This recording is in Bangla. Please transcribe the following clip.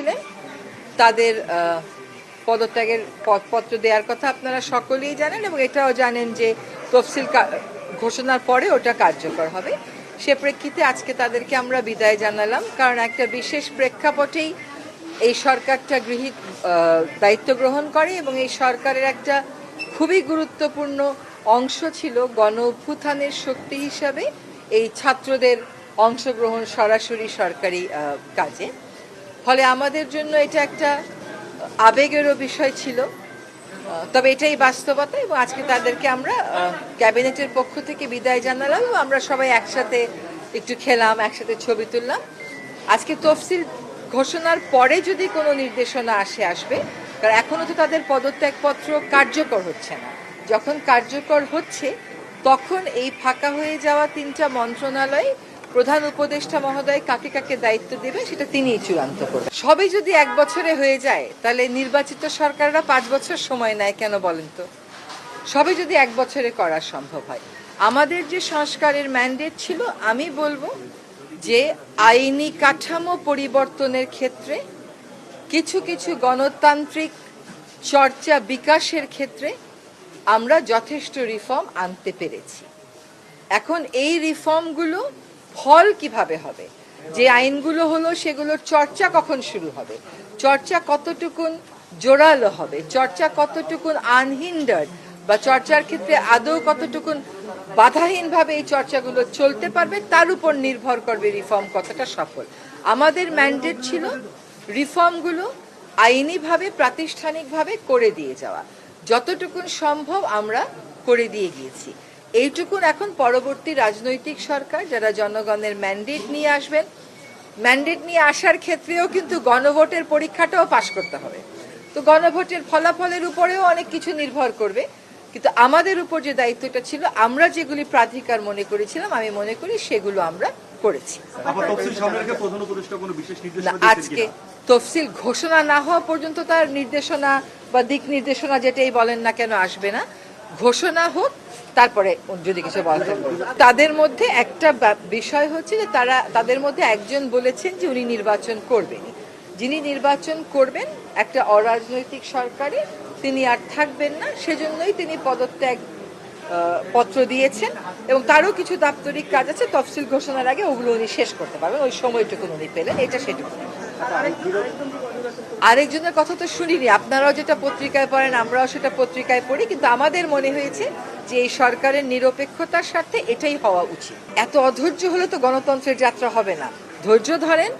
ছিলেন তাদের পদত্যাগের পদপত্র দেওয়ার কথা আপনারা সকলেই জানেন এবং এটাও জানেন যে তফসিল ঘোষণার পরে ওটা কার্যকর হবে। সে প্রেক্ষিতে আজকে তাদেরকে আমরা বিদায় জানালাম, কারণ একটা বিশেষ প্রেক্ষাপটেই এই সরকারটা গৃহীত দায়িত্ব গ্রহণ করে এবং এই সরকারের একটা খুবই গুরুত্বপূর্ণ অংশ ছিল গণ অভ্যুত্থানের শক্তি হিসাবে এই ছাত্রদের অংশগ্রহণ সরাসরি সরকারি কাজে। ফলে আমাদের জন্য এটা একটা আবেগেরও বিষয় ছিল। তবে এটাই বাস্তবতা এবং আজকে তাদেরকে আমরা ক্যাবিনেটের পক্ষ থেকে বিদায় জানালাম এবং আমরা সবাই একসাথে একটু খেলাম, একসাথে ছবি তুললাম। আজকে তফসিল ঘোষণার পরে যদি কোনো নির্দেশনা আসে, আসবে, কারণ এখনও তো তাদের পদত্যাগপত্র কার্যকর হচ্ছে না। যখন কার্যকর হচ্ছে, তখন এই ফাঁকা হয়ে যাওয়া তিনটা মন্ত্রণালয় প্রধান উপদেষ্টা মহোদয় কাকে কাকে দায়িত্ব দেবে সেটা তিনিই চূড়ান্ত করবেন। সবই যদি এক বছরে হয়ে যায়, তাহলে নির্বাচিত সরকাররা পাঁচ বছর সময় নেয় কেন বলেন তো? সবই যদি এক বছরে করা সম্ভব হয়। আমাদের যে সংস্কারের ম্যান্ডেট ছিল, আমি বলব যে আইনি কাঠামো পরিবর্তনের ক্ষেত্রে, কিছু কিছু গণতান্ত্রিক চর্চা বিকাশের ক্ষেত্রে আমরা যথেষ্ট রিফর্ম আনতে পেরেছি। এখন এই রিফর্মগুলো ফল কীভাবে হবে? যে আইনগুলো হলো সেগুলোর চর্চা কখন শুরু হবে? চর্চা কতটুকুন জোরালো হবে? চর্চা কতটুকুন আনহিন্ডার্ড বা চর্চার ক্ষেত্রে আদৌ কতটুকুন বাধাহীনভাবে এই চর্চাগুলো চলতে পারবে? তার উপর নির্ভর করবে রিফর্ম কতটা সফল। আমাদের ম্যান্ডেট ছিল রিফর্মগুলো আইনিভাবে, প্রাতিষ্ঠানিকভাবে করে দিয়ে যাওয়া। যতটুকুন সম্ভব আমরা করে দিয়ে গিয়েছি। এইটুকুন এখন পরবর্তী রাজনৈতিক সরকার যারা জনগণের ম্যান্ডেট নিয়ে আসবেন। ম্যান্ডেট নিয়ে আসার ক্ষেত্রেও কিন্তু গণভোটের পরীক্ষাটাও পাশ করতে হবে। তো গণভোটের ফলাফলের উপরেও অনেক কিছু নির্ভর করবে। কিন্তু আমাদের উপর যে দায়িত্বটা ছিল আমরা যেগুলি প্রাধিকার মনে করেছিলাম আমি মনে করি সেগুলো আমরা করেছি। আজকে তফসিল ঘোষণা না হওয়া পর্যন্ত তার নির্দেশনা বা দিক নির্দেশনা যেটাই বলেন না কেন আসবে না। ঘোষণা হোক, তারপরে যদি কিছু বলা। তাদের মধ্যে একটা বিষয় হচ্ছে যে তারা, তাদের মধ্যে একজন বলেছেন যে উনি নির্বাচন করবেন। যিনি নির্বাচন করবেন, একটা অরাজনৈতিক সরকারে তিনি আর থাকবেন না। সেজন্যই তিনি পদত্যাগ পত্র দিয়েছেন এবং তারও কিছু দাপ্তরিক কাজ আছে, তফসিল ঘোষণার আগে ওগুলো উনি শেষ করতে পারবেন। ওই সময়টুকু উনি পেলেন, এটা সেটুকু। আরেকজনের কথা তো শুনিনি। আপনারাও যেটা পত্রিকায় পড়েন, আমরাও সেটা পত্রিকায় পড়ি, কিন্তু আমাদের মনে হয়েছে যে এই সরকারের নিরপেক্ষতার স্বার্থে এটাই হওয়া উচিত। এত অধৈর্য হলে তো গণতন্ত্রের যাত্রা হবে না। ধৈর্য ধরেন